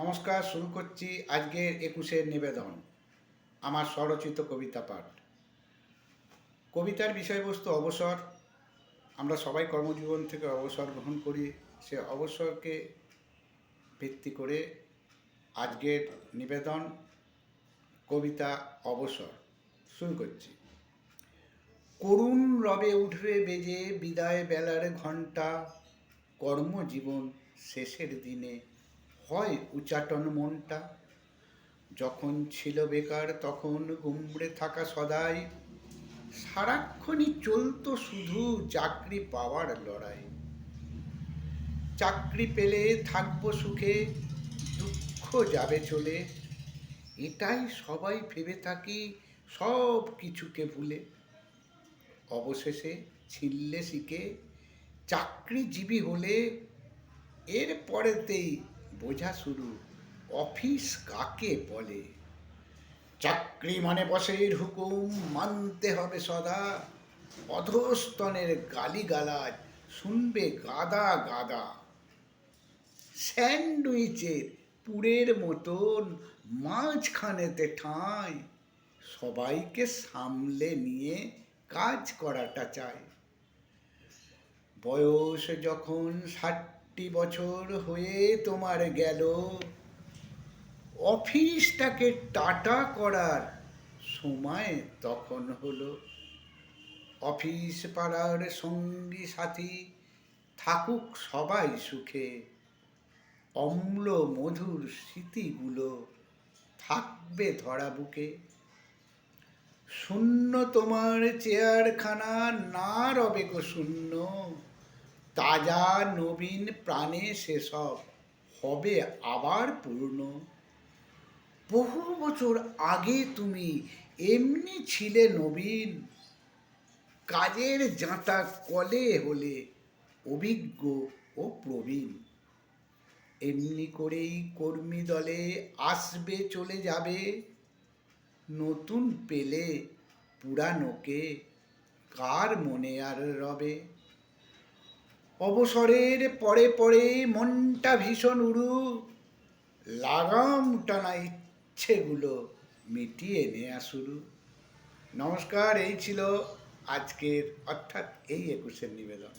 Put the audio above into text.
নমস্কার, শুরু করছি আজকের একুশের নিবেদন, আমার স্বরচিত কবিতা পাঠ। কবিতার বিষয়বস্তু অবসর, আমরা সবাই কর্মজীবন থেকে অবসর গ্রহণ করি, সে অবসরকে ভিত্তি করে আজকের নিবেদন, কবিতা অবসর। শুরু করছি। করুণ রবে উঠবে বেজে, বিদায় বেলার ঘণ্টা, কর্মজীবন শেষের দিনে হয় উচাটন মনটা। যখন ছিল বেকার, তখন গুমড়ে থাকা সদাই। সারাক্ষণই চলতো শুধু চাকরি পাওয়ার লড়াই। চাকরি পেলে থাকব সুখে, দুঃখ যাবে চলে। এটাই সবাই ভেবে থাকি, সব কিছুকে ভুলে। অবশেষে ছিললে শিখে, চাকরিজীবী হলে এর পরেতেই বোঝা শুরু, অফিস কাকে বলে? চাকরি মানে বসের হুকুম মানতে হবে সদা। অধস্তনের গালিগালাজ, শুনবে গাদা গাদা। স্যান্ডউইচের পুরের মতন মাঝখানেতে ঠাঁই। সবাইকে সামলে নিয়ে কাজ করাটা চায় বয়স যখন ষাটটি বছর হয়ে তোমার গেল। অফিসটাকে টাটা করার সময় তখন হলো। অফিস পাড়ার সঙ্গী সাথী থাকুক সবাই সুখে। অম্ল মধুর স্মৃতিগুলো থাকবে ধরা বুকে। শূন্য তোমার চেয়ারখানা না রবে গো শূন্য। তাজা নবীন প্রাণে সেসব হবে আবার পূর্ণ। বহু বছর আগে তুমি এমনি ছিলে নবীন। কাজের জাঁতা কলে হলে অভিজ্ঞ ও প্রবীণ। এমনি করেই কর্মী দলে আসবে, চলে যাবে। নতুন পেলে পুরানোকে, কার মনে আর রবে? অবসরের পরে পরে মনটা ভীষণ উড়ু। লাগাম টানা ইচ্ছেগুলো মিটিয়ে নেয়া শুরু। নমস্কার, এই ছিল আজকের, অর্থাৎ এই একুশের নিবেদন।